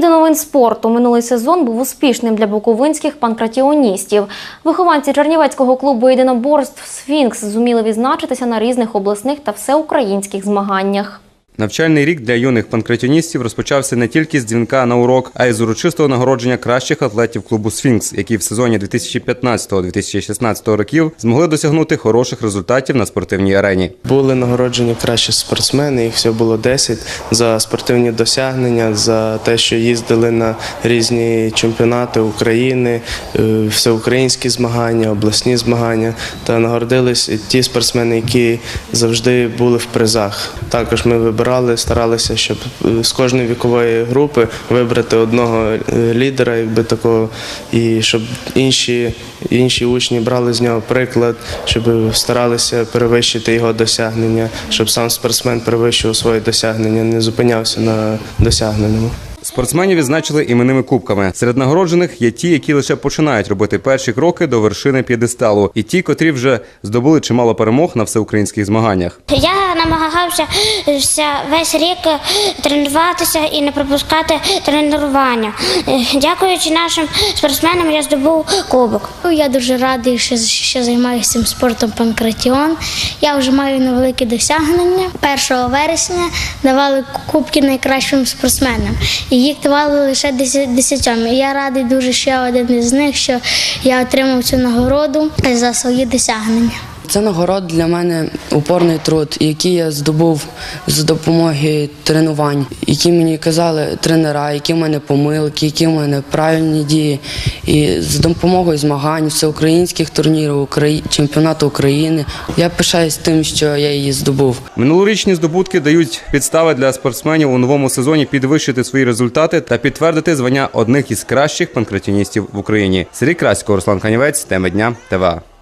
до новин спорту. Минулий сезон був успішним для буковинських панкратіоністів. Вихованці Чернівецького клубу єдиноборств Сфінкс зуміли відзначитися на різних обласних та всеукраїнських змаганнях. Навчальний рік для юних панкратіоністів розпочався не тільки з дзвінка на урок, а й з урочистого нагородження кращих атлетів клубу Сфінкс, які в сезоні 2015-2016 років змогли досягнути хороших результатів на спортивній арені. Були нагороджені кращі спортсмени, їх всього було 10 за спортивні досягнення, за те, що їздили на різні чемпіонати України, е, всеукраїнські змагання, обласні змагання. Та нагородились ті спортсмени, які завжди були в призах. Також ми вибирали, старалися, щоб е, з кожної вікової групи вибрати одного е, лідера, якби такого, і щоб інші, інші учні брали з нього приклад, щоб старалися перевищити його досягнення, щоб сам спортсмен перевищував свої досягнення, не зупинявся на досягненому. Спортсменів відзначили іменними кубками. Серед нагороджених є ті, які лише починають робити перші кроки до вершини п'єдесталу, і ті, котрі вже здобули чимало перемог на всеукраїнських змаганнях. Я намагався весь рік тренуватися і не пропускати тренування. Е, Дякуючи нашим спортсменам, я здобув кубок. Я дуже радий, що, що займаюся цим спортом панкратіон. Я вже маю невеликі досягнення. 1 вересня давали кубки найкращим спортсменам. І їх давали лише деся- десятьом. І я радий дуже, що я один із них, що я отримав цю нагороду за свої досягнення. Це нагород для мене упорний труд, який я здобув з допомоги тренувань, які мені казали тренера, які в мене помилки, які в мене правильні дії. І з допомогою змагань, всеукраїнських турнірів, чемпіонату України. Я пишаюсь тим, що я її здобув. Минулорічні здобутки дають підстави для спортсменів у новому сезоні підвищити свої результати та підтвердити звання одних із кращих панкратіоністів в Україні. Сергій Красько, Руслан Канівець, теми дня ТВА.